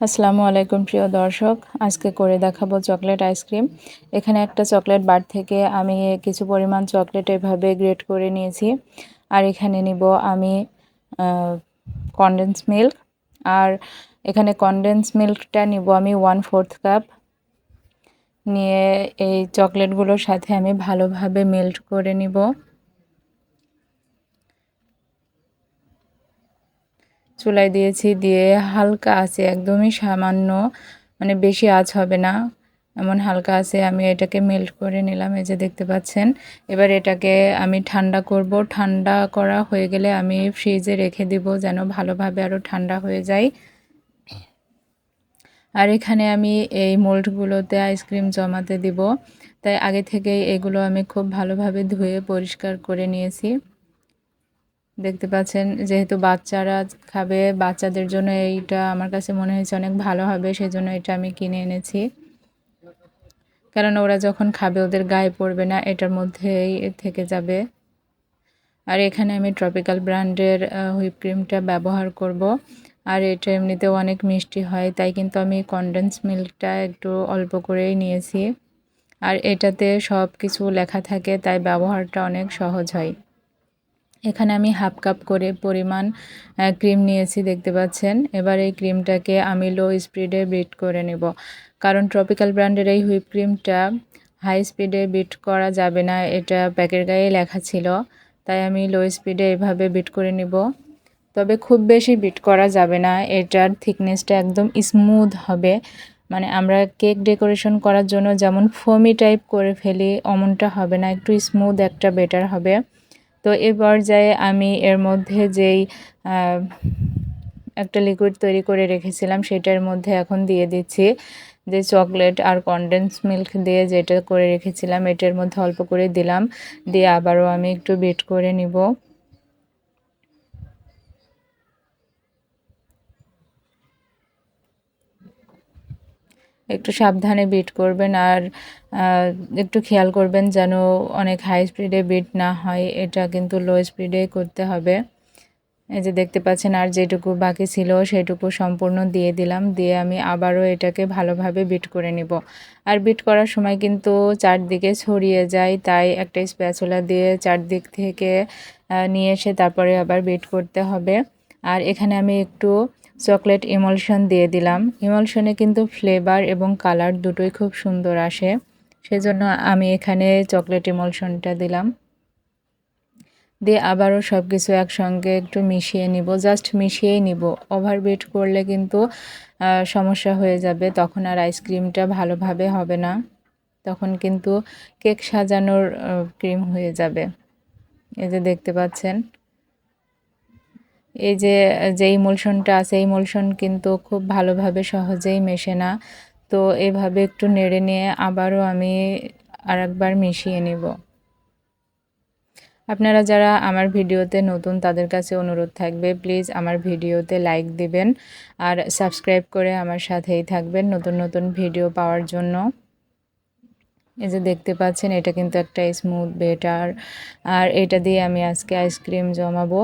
আসসালামু আলাইকুম, প্রিয় দর্শক। আজকে করে দেখাবো চকলেট আইসক্রিম। এখানে একটা চকলেট বার থেকে আমি কিছু পরিমাণ চকলেট এভাবে গ্রেট করে নিয়েছি। আর এখানে নিব আমি কনডেন্স মিল্ক আর এখানে কনডেন্স মিল্কটা নিব আমি ওয়ান ফোর্থ কাপ নিয়ে এই চকলেটগুলোর সাথে আমি ভালোভাবে মেল্ট করে নিব। চুলায় দিয়েছি, দিয়ে হালকা আছে, একদমই সামান্য মানে বেশি আঁচ হবে না। এমন হালকা আছে, আমি এটাকে মেল্ট করে নিলাম, এই যে দেখতে পাচ্ছেন। এবার এটাকে আমি ঠান্ডা করব। ঠান্ডা করা হয়ে গেলে আমি ফ্রিজে রেখে দিব, যেন ভালোভাবে আরও ঠান্ডা হয়ে যায়। আর এখানে আমি এই মোল্ডগুলোতে আইসক্রিম জমাতে দিব। তাই আগে থেকে এগুলো আমি খুব ভালোভাবে ধুয়ে পরিষ্কার করে নিয়েছি। দেখতে পাচ্ছেন, যেহেতু বাচ্চারা খাবে, বাচ্চাদের জন্য এইটা আমার কাছে মনে হয়েছে অনেক ভালো হবে, সেজন্য এটা আমি কিনে এনেছি। কারণ ওরা যখন খাবে, ওদের গায়ে পড়বে না, এটার মধ্যেই থেকে যাবে। আর এখানে আমি ট্রপিক্যাল ব্র্যান্ডের হুইপ ক্রিমটা ব্যবহার করব। আর এটা এমনিতেও অনেক মিষ্টি হয়, তাই কিন্তু আমি কনডেন্স মিল্কটা একটু অল্প করেই নিয়েছি। আর এটাতে সব কিছু লেখা থাকে, তাই ব্যবহারটা অনেক সহজ হয়। এখানে আমি হাফ কাপ করে পরিমাণ ক্রিম নিয়েছি, দেখতে পাচ্ছেন। এবার এই ক্রিমটাকে আমি লো স্পিডে বিট করে নেব। কারণ ট্রপিক্যাল ব্র্যান্ডের এই হুইপ ক্রিমটা হাই স্পিডে বিট করা যাবে না, এটা প্যাকের গায়ে লেখা ছিল। তাই আমি লো স্পিডে এভাবে বিট করে নিব। তবে খুব বেশি বিট করা যাবে না, এটার থিকনেসটা একদম স্মুথ হবে। মানে আমরা কেক ডেকোরেশন করার জন্য যেমন ফোমি টাইপ করে ফেলি, অমনটা হবে না, একটু স্মুথ একটা বেটার হবে। তো এ পর্যায়ে আমি এর মধ্যে যেই একটা লিকুইড তৈরি করে রেখেছিলাম, সেটার মধ্যে এখন দিয়ে দিচ্ছি যে চকলেট আর কনডেন্স মিল্ক দিয়ে যেটা করে রেখেছিলাম, এটার মধ্যে অল্প করে দিলাম, দিয়ে আবারও আমি একটু বিট করে নিব। একটু সাবধানে বিট করবেন আর একটু খেয়াল করবেন যেন অনেক হাই স্পিডে বিট না হয়, এটা কিন্তু লো স্পিডে করতে হবে। এই যে দেখতে পাচ্ছেন, আর যেটুকু বাকি ছিল সেটুকু সম্পূর্ণ দিয়ে দিলাম, দিয়ে আমি আবারও এটাকে ভালোভাবে বিট করে নিব। আর বিট করার সময় কিন্তু চারদিকে ছড়িয়ে যায়, তাই একটা স্প্যাচুলা দিয়ে চারদিক থেকে নিয়ে এসে তারপরে আবার বিট করতে হবে। আর এখানে আমি একটু চকলেট ইমলশন দিয়ে দিলাম। ইমলশনে কিন্তু ফ্লেভার এবং কালার দুটোই খুব সুন্দর আসে। সেজন্য আমি এখানে চকলেট ইমলশনটা দিলাম। দিয়ে আবারও সব কিছু একসঙ্গে একটু মিশিয়ে নিব। জাস্ট মিশিয়েই নিব। ওভারবিট করলে কিন্তু সমস্যা হয়ে যাবে। তখন আর আইসক্রিমটা ভালোভাবে হবে না। তখন কিন্তু কেক সাজানোর ক্রিম হয়ে যাবে। এই যে দেখতে পাচ্ছেন। এই যে যে ইমোলশনটা আছে, এই ইমোলশন কিন্তু খুব ভালোভাবে সহজেই মেশে না। তো এভাবে একটু নেড়ে নিয়ে আবারও আমি আরেকবার মিশিয়ে নিব। আপনারা যারা আমার ভিডিওতে নতুন, তাদের কাছে অনুরোধ থাকবে, প্লিজ আমার ভিডিওতে লাইক দিবেন আর সাবস্ক্রাইব করে আমার সাথেই থাকবেন নতুন নতুন ভিডিও পাওয়ার জন্য। এই যে দেখতে পাচ্ছেন, এটা কিন্তু একটা স্মুথ বেটার আর এটা দিয়ে আমি আজকে আইসক্রিম জমাবো।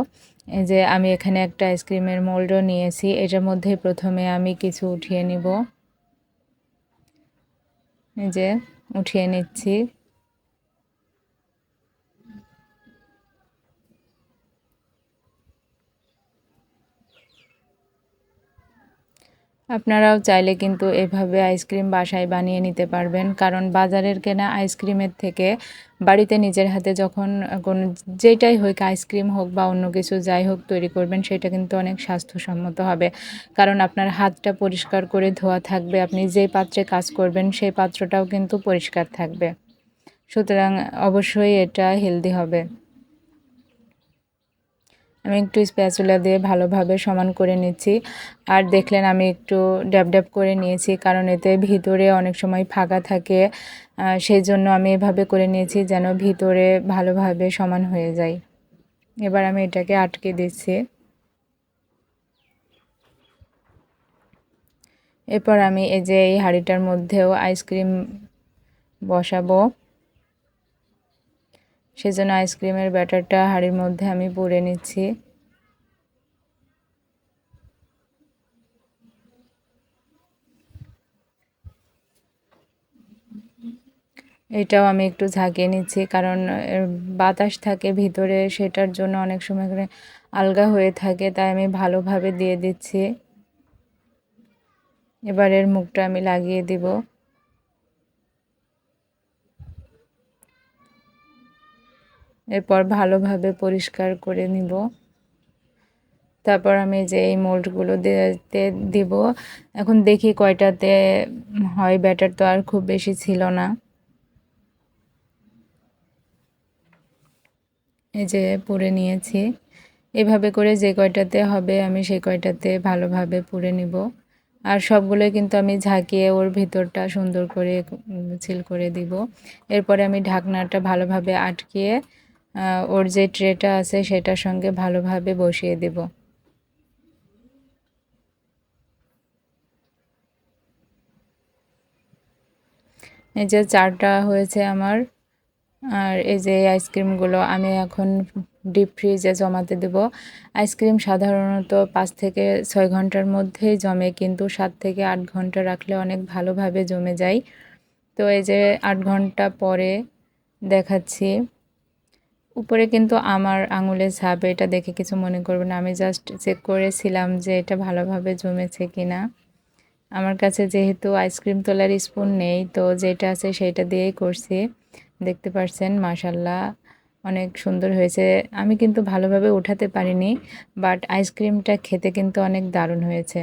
এই যে আমি এখানে একটা আইসক্রিমের মোল্ডও নিয়েছি। এটার মধ্যে প্রথমে আমি কিছু উঠিয়ে নিব। এই যে উঠিয়ে নিচ্ছি। আপনারাও চাইলে কিন্তু এভাবে আইসক্রিম বাসায় বানিয়ে নিতে পারবেন। কারণ বাজারের কেনা আইসক্রিমের থেকে বাড়িতে নিজের হাতে যখন কোন যেটাই হোক আইসক্রিম হোক বা অন্য কিছু যাই হোক তৈরি করবেন, সেটা কিন্তু অনেক স্বাস্থ্যসম্মত হবে। কারণ আপনার হাতটা পরিষ্কার করে ধোয়া থাকবে, আপনি যে পাত্রে কাজ করবেন সেই পাত্রটাও কিন্তু পরিষ্কার থাকবে। সুতরাং অবশ্যই এটা হেলদি হবে। আমি একটু স্প্যাচুলা দিয়ে ভালোভাবে সমান করে নিচ্ছি। আর দেখলেন আমি একটু ড্যাব ড্যাব করে নিয়েছি, কারণ এতে ভিতরে অনেক সময় ফাঁকা থাকে। সেই জন্য আমি এভাবে করে নিয়েছি যেন ভিতরে ভালোভাবে সমান হয়ে যায়। এবার আমি এটাকে আটকে দিচ্ছি। এরপর আমি এই যে এই হাঁড়িটার মধ্যেও আইসক্রিম বসাবো। সেজন্য আইসক্রিমের ব্যাটারটা হাঁড়ির মধ্যে আমি পুড়ে নিচ্ছি। এটাও আমি একটু ঝাঁকিয়ে নিচ্ছি, কারণ বাতাস থাকে ভিতরে, সেটার জন্য অনেক সময় করে আলগা হয়ে থাকে, তাই আমি ভালোভাবে দিয়ে দিচ্ছি। এবারের মুখটা আমি লাগিয়ে দিব। এরপর ভালোভাবে পরিষ্কার করে নিব। তারপর আমি যে এই মোল্ডগুলো দিতে দিব, এখন দেখি কয়টাতে হয়। ব্যাটার তো আর খুব বেশি ছিল না। এই যে পুড়ে নিয়েছি। এভাবে করে যে কয়টাতে হবে, আমি সেই কয়টাতে ভালোভাবে পুড়ে নিব। আর সবগুলোই কিন্তু আমি ঝাঁকিয়ে ওর ভিতরটা সুন্দর করে ছিল করে দিব। এরপরে আমি ঢাকনাটা ভালোভাবে আটকিয়ে ওর যে ট্রেটা আছে সেটার সঙ্গে ভালোভাবে বসিয়ে দেব। এই যে চারটা হয়েছে আমার, আর এই যে আইসক্রিমগুলো আমি এখন ডিপ ফ্রিজে জমাতে দেব। আইসক্রিম সাধারণত পাঁচ থেকে ছয় ঘণ্টার মধ্যেই জমে, কিন্তু সাত থেকে আট ঘণ্টা রাখলে অনেক ভালোভাবে জমে যায়। তো এই যে আট ঘণ্টা পরে দেখাচ্ছি। উপরে কিন্তু আমার আঙুলের ছাপ এটা দেখে কিছু মনে করবে না। আমি জাস্ট চেক করেছিলাম যে এটা ভালোভাবে জমেছে কি না আমার কাছে যেহেতু আইসক্রিম তোলার স্পুন নেই, তো যেটা আছে সেটা দিয়েই করছি। দেখতে পারছেন মাশাল্লাহ অনেক সুন্দর হয়েছে। আমি কিন্তু ভালোভাবে উঠাতে পারিনি বাট আইসক্রিমটা খেতে কিন্তু অনেক দারুণ হয়েছে।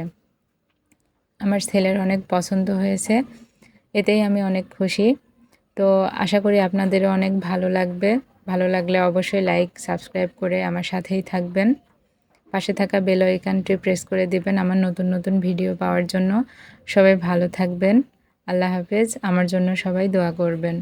আমার ছেলের অনেক পছন্দ হয়েছে, এতেই আমি অনেক খুশি। তো আশা করি আপনাদেরও অনেক ভালো লাগবে। ভালো লাগলে অবশ্যই লাইক সাবস্ক্রাইব করে আমার সাথেই থাকবেন। পাশে থাকা বেল আইকনটি প্রেস করে দিবেন আমার নতুন নতুন ভিডিও পাওয়ার জন্য। সবাই ভালো থাকবেন। আল্লাহ হাফেজ। আমার জন্য সবাই দোয়া করবেন।